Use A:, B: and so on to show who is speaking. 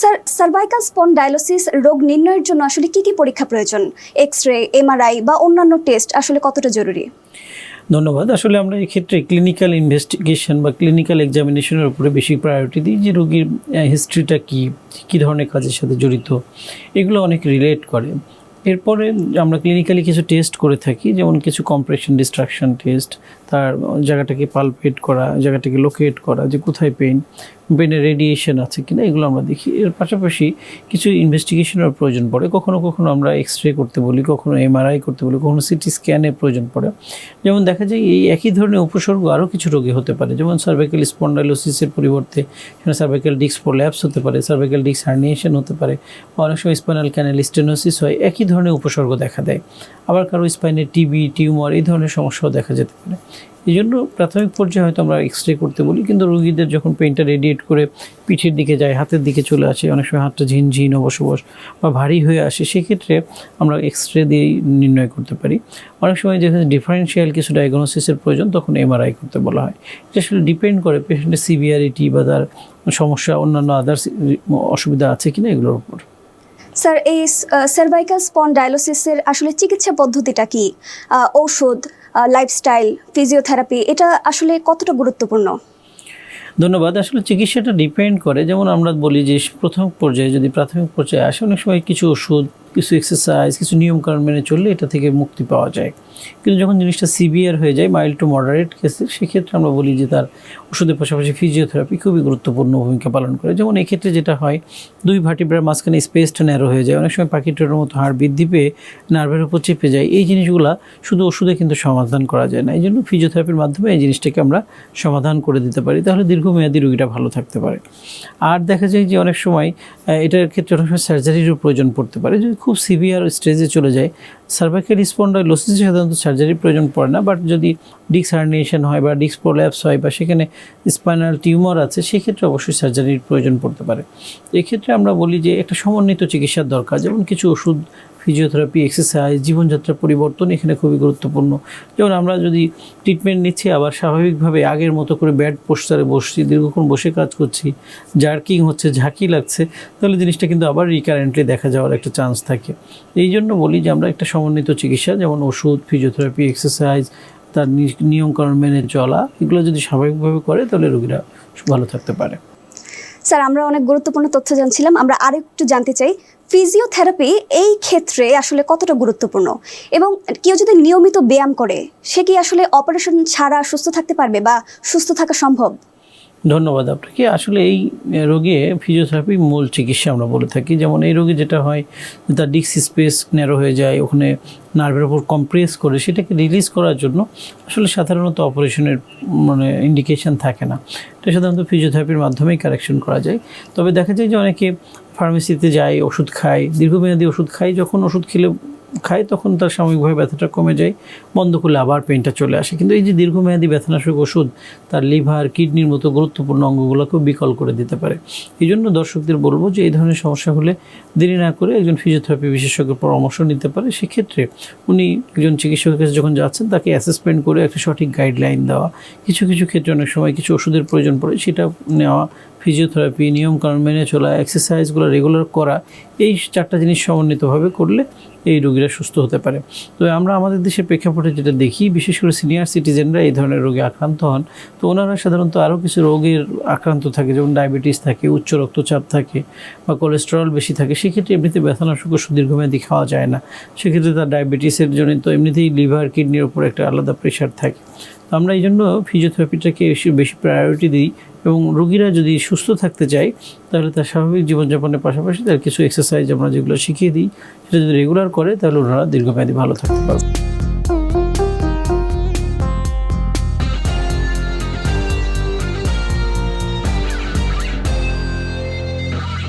A: Sir cervical spondylosis রোগ নির্ণয়ের জন্য আসলে কি কি পরীক্ষা প্রয়োজন? এক্স রে এমআরআই বা অন্যান্য টেস্ট আসলে কতটা জরুরি?
B: ধন্যবাদ। আসলে আমরা এক্ষেত্রে ক্ষেত্রে ক্লিনিক্যাল ইনভেস্টিগেশন বা ক্লিনিক্যাল এক্সামিনেশনের উপরে বেশি প্রায়োরিটি দিই যে রোগীর হিস্ট্রিটা কী কী ধরনের কাজের সাথে জড়িত, এগুলো অনেক রিলেট করে। এরপরে আমরা ক্লিনিক্যালি কিছু টেস্ট করে থাকি, যেমন কিছু কম্প্রেশন ডিস্ট্রাকশন টেস্ট তার জায়গাটাকে পালপেট করা, জায়গাটাকে লোকেট করা, যে কোথায় পেন ব্রেনে রেডিয়েশন আছে কিনা, এগুলো আমরা দেখি। এর পাশাপাশি কিছু ইনভেস্টিগেশনের প্রয়োজন পড়ে। কখনো কখনো আমরা এক্স রে করতে বলি, কখনো এমআরআই করতে বলি, কখনো সিটি স্ক্যানের প্রয়োজন পড়ে। যেমন দেখা যায়, এই একই ধরনের উপসর্গ আরও কিছু রোগে হতে পারে, যেমন সার্ভাইকাল স্পন্ডাইলোসিসের পরিবর্তে, সেখানে সার্ভাইকাল ডিস্ক প্রোল্যাপস হতে পারে সার্ভাইকাল ডিস্ক হার্নিয়েশন হতে পারে অনেক সময় স্পাইনাল ক্যানাল স্টেনোসিস হয়, একই ধরনের উপসর্গ দেখা দেয়। আবার কারও স্পাইনে টিবি টিউমার এই ধরনের সমস্যাও দেখা যেতে পারে। এই জন্য প্রাথমিক পর্যায়ে হয়তো আমরা এক্স রে করতে বলি, কিন্তু রোগীদের যখন পেনটা রেডিয়েট করে পিঠের দিকে যায়, হাতের দিকে চলে আসে, অনেক সময় হাতটা ঝিনঝিন, অবসবস বা ভারী হয়ে আসে, সেক্ষেত্রে আমরা এক্স রে দিয়েই নির্ণয় করতে পারি। অনেক সময় যেখানে ডিফারেন্সিয়াল কিছু ডায়াগনোসিসের প্রয়োজন, তখন এমআরআই করতে বলা হয়। এটা আসলে ডিপেন্ড করে পেশেন্টের সিভিয়ারিটি বা তার সমস্যা, অন্যান্য আদার্স অসুবিধা আছে কিনা এগুলোর উপর।
A: স্যার, এই সার্ভাইকাল স্পন্ডাইলোসিসের আসলে চিকিৎসা পদ্ধতিটা কি? ঔষধ লাইফস্টাইল ফিজিওথেরাপি এটা আসলে কতটা গুরুত্বপূর্ণ?
B: ধন্যবাদ। আসলে চিকিৎসাটা ডিপেন্ড করে। যেমন আমরা বলি যে, প্রথম পর্যায়ে যদি প্রাথমিক পর্যায়ে আসে, অনেক সময় কিছু ওষুধ কিছু এক্সারসাইজ কিছু নিয়মকানুন মেনে চললে এটা থেকে মুক্তি পাওয়া যায়। কিন্তু যখন জিনিসটা সিভিয়ার হয়ে যায় মাইল্ড টু মডারেট কেসে সেক্ষেত্রে আমরা বলি যে তার ওষুধের পাশাপাশি ফিজিওথেরাপি খুবই গুরুত্বপূর্ণ ভূমিকা পালন করে। যেমন এক্ষেত্রে যেটা হয়, দুই ভার্টিব্রার মাঝখানে স্পেসটা ন্যারো হয়ে যায়। অনেক সময় পাখিটার মতো হাড় বৃদ্ধি পেয়ে নার্ভের উপর চেপে যায়। এই জিনিসগুলা শুধু ওষুধে কিন্তু সমাধান করা যায় না। এই জন্য ফিজিওথেরাপির মাধ্যমে এই জিনিসটাকে আমরা সমাধান করে দিতে পারি। তাহলে দীর্ঘমেয়াদী রোগীটা ভালো থাকতে পারে। আর দেখা যায় যে অনেক সময় এটার ক্ষেত্রে অনেক সময় সার্জারিরও প্রয়োজন পড়তে পারে। যদি খুব সিভিয়ার স্টেজে চলে যায়। সার্ভাইকাল স্পন্ডাইলোসিস সাধারণত সার্জারির প্রয়োজন পড়ে না বাট যদি ডিস্ক হার্নিয়েশন হয় বা ডিস্ক প্রোল্যাপস হয় বা সেখানে স্পাইনাল টিউমার আছে, সেক্ষেত্রে অবশ্যই সার্জারির প্রয়োজন পড়তে পারে। এক্ষেত্রে আমরা বলি যে একটা সমন্বিত চিকিৎসার দরকার, যেমন কিছু ওষুধ ফিজিওথেরাপি এক্সারসাইজ জীবনযাত্রা পরিবর্তন এখানে খুবই গুরুত্বপূর্ণ। যেমন আমরা যদি ট্রিটমেন্ট নিচ্ছি, আবার স্বাভাবিকভাবে আগের মতো করে ব্যাড পোস্টারে বসছি, দীর্ঘক্ষণ বসে কাজ করছি জার্কিং হচ্ছে, ঝাঁকি লাগছে, তাহলে জিনিসটা কিন্তু আবার রিকারেন্টলি দেখা যাওয়ার একটা চান্স থাকে। এই জন্য বলি যে আমরা একটা সমন্বিত চিকিৎসা, যেমন ওষুধ ফিজিওথেরাপি এক্সারসাইজ তার নিয়মকরণ মেনে চলা, এগুলো যদি স্বাভাবিকভাবে করে, তাহলে রোগীরা ভালো থাকতে পারে।
A: স্যার, আমরা অনেক গুরুত্বপূর্ণ তথ্য জানছিলাম। আমরা আরেকটু জানতে চাই, ফিজিওথেরাপি এই ক্ষেত্রে আসলে কতটা গুরুত্বপূর্ণ? এবং কেউ যদি নিয়মিত ব্যায়াম করে, সে কি আসলে অপারেশন ছাড়া সুস্থ থাকতে পারবে বা সুস্থ থাকা সম্ভব?
B: ধন্যবাদ আপনাকে। আসলে এই রোগে ফিজিওথেরাপি মূল চিকিৎসা আমরা বলে থাকি। যেমন এই রোগে যেটা হয়, তার ডিস্ক স্পেস ন্যারো হয়ে যায়, ওখানে নার্ভের ওপর কম্প্রেস করে, সেটাকে রিলিজ করার জন্য আসলে সাধারণত অপারেশনের মানে ইন্ডিকেশন থাকে না। এটা সাধারণত ফিজিওথেরাপির মাধ্যমেই কারেকশন করা যায়। তবে দেখা যায় যে অনেকে ফার্মেসিতে যায়, ওষুধ খায়, দীর্ঘমেয়াদী ওষুধ খায়, যখন ওষুধ খেলে খায়, তখন তার সাময়িকভাবে ব্যথাটা কমে যায়। বন্ধ করলে আবার পেনটা চলে আসে। কিন্তু এই যে দীর্ঘমেয়াদী ব্যথানাশক ওষুধ, তার লিভার কিডনির মতো গুরুত্বপূর্ণ অঙ্গগুলোকেও বিকল করে দিতে পারে। এই জন্য দর্শকদের বলব যে, এই ধরনের সমস্যা হলে দেরি না করে একজন ফিজিওথেরাপি বিশেষজ্ঞের পরামর্শ নিতে পারে। সেক্ষেত্রে উনি একজন চিকিৎসকের কাছে যখন যাচ্ছেন, তাকে অ্যাসেসমেন্ট করে একটা সঠিক গাইডলাইন দেওয়া। কিছু কিছু ক্ষেত্রে অনেক সময় কিছু ওষুধের প্রয়োজন পড়ে, সেটা নেওয়া ফিজিওথেরাপি নিয়মকানুন মেনে চলা এক্সারসাইজগুলো রেগুলার করা, এই চারটা জিনিস সমন্বিতভাবে করলে এই রোগীরা সুস্থ হতে পারে। তো আমরা আমাদের দেশের প্রেক্ষাপটে যেটা দেখি, বিশেষ করে সিনিয়র সিটিজেনরা এই ধরনের রোগে আক্রান্ত হন। তো ওনারা সাধারণত আরও কিছু রোগের আক্রান্ত থাকে, যেমন ডায়াবেটিস থাকে, উচ্চ রক্তচাপ থাকে বা কোলেস্টেরল বেশি থাকে, সেক্ষেত্রে এমনিতে ব্যথানাশক ওষুধ দীর্ঘমেয়াদী খাওয়া যায় না। সেক্ষেত্রে তার ডায়াবেটিসের জন্য তো এমনিতেই লিভার কিডনির উপর একটা আলাদা প্রেশার থাকে। আমরা এই জন্য ফিজিওথেরাপিটাকে বেশি প্রায়োরিটি দিই এবং রুগীরা যদি সুস্থ থাকতে চায়, তাহলে তার স্বাভাবিক জীবনযাপনের পাশাপাশি তার কিছু এক্সারসাইজ আমরা যেগুলো শিখিয়ে দিই, সেটা যদি রেগুলার করে, তাহলে ওনারা দীর্ঘমেয়াদী ভালো থাকতে পারবে।